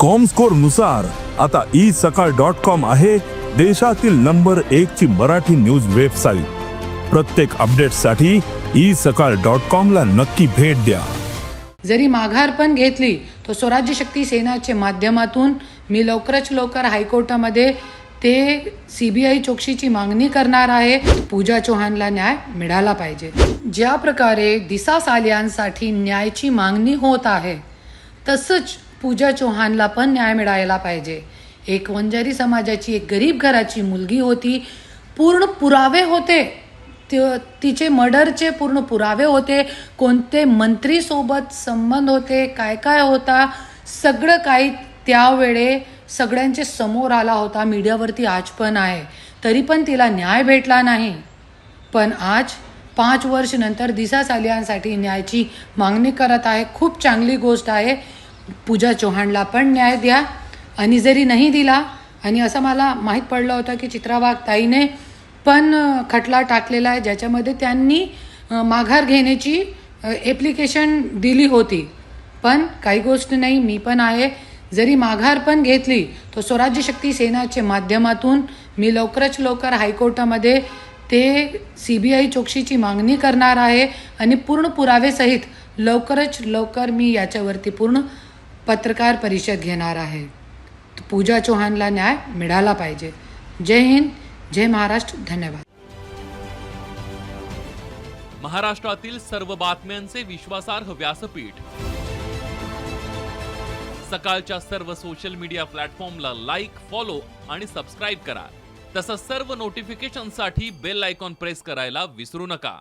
कॉमस्कोरनुसार आता ई सकाळ dot com आहे देशातील नंबर एक ची मराठी न्यूज वेबसाईट प्रत्येक अपडेटसाठी ई सकाळ डॉट कॉम ला नक्की भेट द्या. जरी माघार पण घेतली तर स्वराज्य शक्ती सेनाच्या माध्यमातून मी लवकरच लवकर हायकोर्टामध्ये ते सी बी आय चौकशीची मागणी करणार आहे. पूजा चौहानला न्याय मिळाला पाहिजे. ज्या प्रकारे दिसा सालियांसाठी न्यायाची मागणी होत आहे तसंच पूजा चौहानला पण न्याय मिळायला पाहिजे. एक वंजारी समाजाची एक गरीब घराची मुलगी होती पूर्ण पुरावे होते. तिचे मर्डरचे पूर्ण पुरावे होते. कोणते मंत्रीसोबत संबंध होते काय काय होता सगळं काही त्यावेळे सगळ्यांचे समोर आला होता. मीडियावरती आज पण आहे. तरी पण तिला न्याय भेटला नाही. पण आज पाच वर्ष नंतर दिसा सालियांसाठी न्यायाची मागणी करत आहे. खूप चांगली गोष्ट आहे. पूजा चौहानला पण न्याय द्या. आणि जरी नाही दिला आणि असं मला माहीत पडलं होतं की चित्राबाग ताईने पण खटला टाकलेला आहे ज्याच्यामध्ये त्यांनी माघार घेण्याची ॲप्लिकेशन दिली होती. पण काही गोष्ट नाही मी पण आहे. जरी माघार पण घेतली तर स्वराज्य शक्ती सेनाच्या माध्यमातून मी लवकरच लवकर हायकोर्टामध्ये ते सी बी आय चौकशीची मागणी करणार आहे. आणि पूर्ण पुरावेसहित लवकरच लवकर मी याच्यावरती पूर्ण पत्रकार परिषद घेणार आहे. पूजा चौहानला न्याय मिळाला पाहिजे. जय हिंद जय महाराष्ट्र धन्यवाद. महाराष्ट्रातील सर्व बातम्यांचे विश्वासार्ह व्यासपीठ. सकाळच्या सर्व सोशल मीडिया प्लॅटफॉर्मला लाईक फॉलो आणि सबस्क्राईब करा. तसंच सर्व नोटिफिकेशनसाठी बेल आयकॉन प्रेस करायला विसरू नका.